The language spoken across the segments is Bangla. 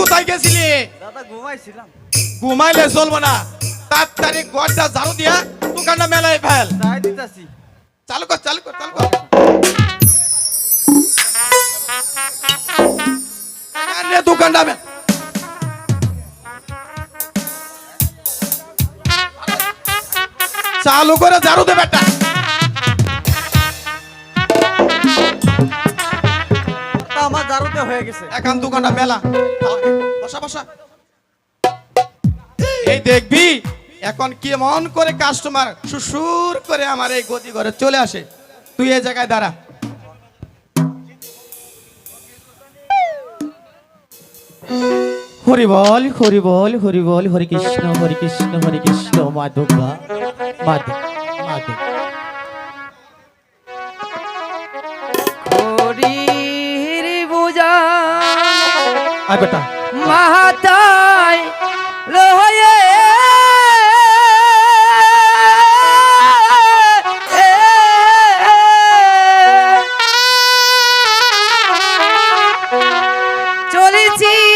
কোথায় গেছিলি? দাদা ঘুমাইছিলাম। ঘুমাইলে চলবো না। তাড়াতাড়ি ঘরটা ঝাড়ু দিয়া দোকানটা মেলায় ফেল। তাই দিতাছি। চালু কর চালু কর চালু কর। আরে দোকানটা মে চালু করে ঝাড়ু দে বেটা। দারুতে হয়ে গেছে। দোকানটা মেলা। বসা বসা। এই দেখবি এখন কেমন করে কাস্টমার সুসুর করে আমার এই গতি করে চলে আসে। তুই এই জায়গায় দাঁড়া। হরি বল হরি বল হরি বল হরে কৃষ্ণ হরে কৃষ্ণ হরে কৃষ্ণ মা দুর্গা আয় বেটা মাহাতায় লহয়ে চলেছি।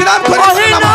আরে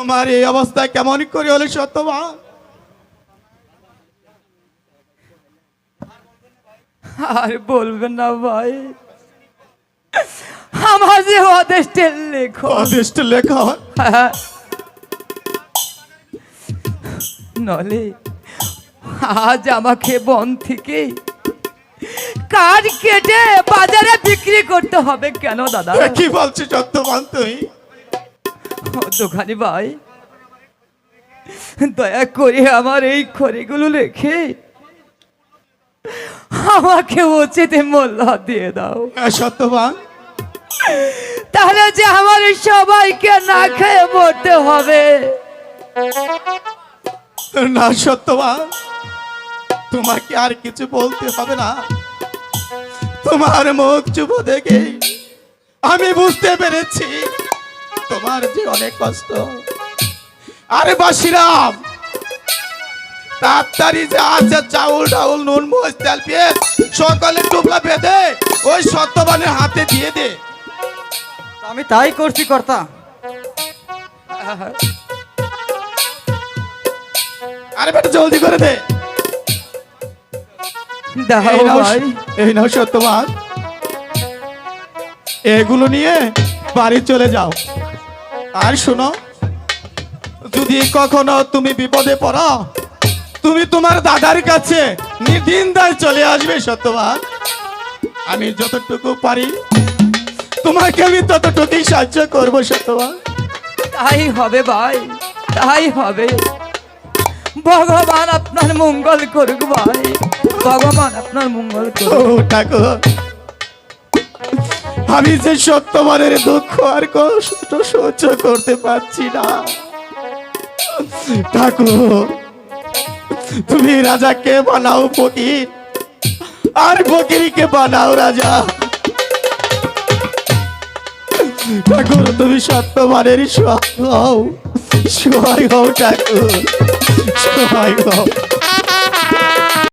তোমার এই অবস্থা কেমন করে হলে সত্যবান আর বলবেন না ভাই। আমার যে অদেষ্টের লেখো অদৃষ্ট লেখা নলে আজ আমাকে বন থেকে কাজ কেটে বাজারে বিক্রি করতে হবে কেন দাদা? কি বলছি সত্যবান তুই? দোকানি ভাই? দয়া করে আমার এই খড়িগুলো রেখে আমাকে উচিত মূল্য দিয়ে দাও। সত্যবান। তাহলে যে আমার সবাইকে না খেয়ে মরতে হবে। না সত্যবান। তোমাকে আর কিছু বলতে হবে না। তোমার মুখ চুপ দেখে আমি বুঝতে পেরেছি। তোমার যে অনেক কষ্ট। আরে বাসিরাম তাড়াতাড়ি যে আছে চাউল ডাউল নুন মোজ তেল পেঁয়াজ সকালে টুকলা বেঁধে ওই সত্যবানের হাতে দিয়ে দে। আমি তাই করছি কর্তা। আরে বেটা জলদি করে দে। দাও ভাই। এই নাও সত্যবান। এগুলো নিয়ে বাড়ি চলে যাও। আর শোনো যদি কখনো তুমি বিপদে পড়ো তুমি তোমার দাদার কাছে নির্দিন্দায় চলে আসবে সত্যবান। আমি যতটুকু পারি তোমাকে আমি ততটুকুই সাহায্য করব সত্যবান। তাই হবে ভাই তাই হবে। ভগবান আপনার মঙ্গল করুক ভাই ভগবান আপনার মঙ্গল করুক। ঠাকুর আমি যে সত্যবানের দুঃখ আর কষ্ট সহ্য করতে পারছি না। ঠাকুর, তুমি রাজাকে বানাও ফকির, আর ফকিরকে বানাও রাজা। ঠাকুর, তুমি সত্যবানের সহায় হও সহায় হও ঠাকুর সহায় হও